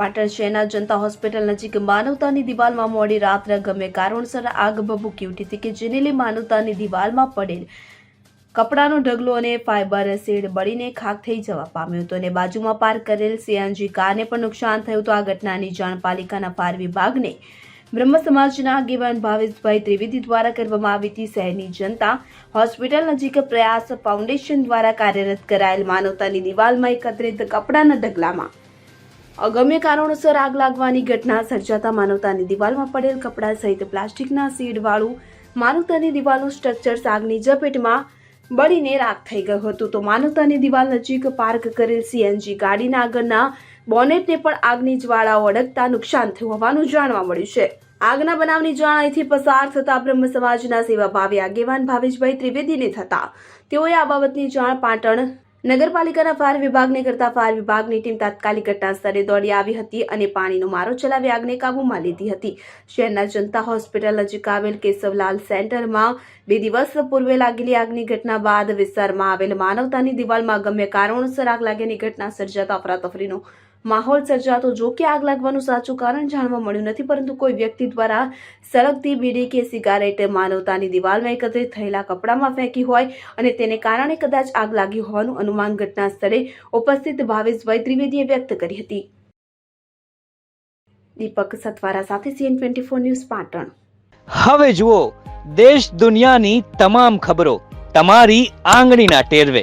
પાટણ શહેરના જનતા હોસ્પિટલ નજીક માનવતાની દિવાલમાં મોડી રાત્રે ગમે કારણસર આગ ભભૂકી ઉઠી હતી કે જેને લઈ માનવતાની દિવાલમાં પડેલ કપડાનો ઢગલો અને ફાઇબર શેડ બળીને ખાક થઈ જવા પામ્યો હતો અને બાજુમાં પાર્ક કરેલ સીએનજી કારને પણ નુકસાન થયું તો આ ઘટનાની જાણ પાલિકાના ફાયર વિભાગને બ્રહ્મ સમાજના આગેવાન ભાવેશભાઈ ત્રિવેદી દ્વારા કરવામાં આવી હતી. શહેરની જનતા હોસ્પિટલ નજીક પ્રયાસ ફાઉન્ડેશન દ્વારા કાર્યરત કરાયેલ માનવતાની દિવાલમાં એકત્રિત કપડાના ઢગલામાં અગમ્ય કારણોસર આગ લાગવાની ઘટના સર્જાતા માનવતાની દિવાલમાં પડેલ કપડાં સહિત પ્લાસ્ટિકના સીડવાળું માનવતાની દિવાલનું સ્ટ્રક્ચર આગની ઝપેટમાં બળીને રાખ થઈ ગયું હતું. તો માનવતાની દિવાલ નજીક પાર્ક કરેલ સીએનજી ગાડીના આગળના બોનેટને પણ આગની જ્વાળાઓ અડકતા નુકસાન થયું હોવાનું જાણવા મળ્યું છે. આગના બનાવની જાણ અહીંથી પસાર થતા બ્રહ્મ સમાજના સેવાભાવી આગેવાન ભાવેશભાઈ ત્રિવેદીને થતા. તેઓએ આ બાબતની જાણ પાટણ નગરપાલિકાના ફાયર વિભાગને કરતા ફાયર વિભાગની ટીમ તાત્કાલિક ઘટના સ્થળે દોડી આવી હતી અને પાણીનો મારો ચલાવી આગને કાબૂમાં લીધી હતી. શહેરના જનતા હોસ્પિટલ નજીક આવેલ કેશવલાલ સેન્ટરમાં બે દિવસ પૂર્વે લાગેલી આગની ઘટના બાદ વિસ્તારમાં આવેલ માનવતાની દિવાલમાં ગમ્ય કારણોસર આગ લાગ્યાની ઘટના સર્જાતા અફરાતફરીનો માહોલ સર્જાતો જો કે આગ લાગવાનું સાચું કારણ જાણવા મળ્યું નથી, પરંતુ કોઈ વ્યક્તિ દ્વારા સળગતી બીડી કે સિગારેટ માનવતાની દિવાલમાં એકત્રિત થયેલા કપડામાં ફેંકી હોય અને તેને કારણે કદાચ આગ લાગી હોવાનું અનુમાન ઘટના સ્થળે ઉપસ્થિત ભાવેશભાઈ ત્રિવેદીએ વ્યક્ત કરી હતી. દીપક સતવારા સાથે CN twenty four news Patan. હવે જુઓ, દેશ દુનિયાની તમામ ખબરો, તમારી આંગળીના ટેરવે.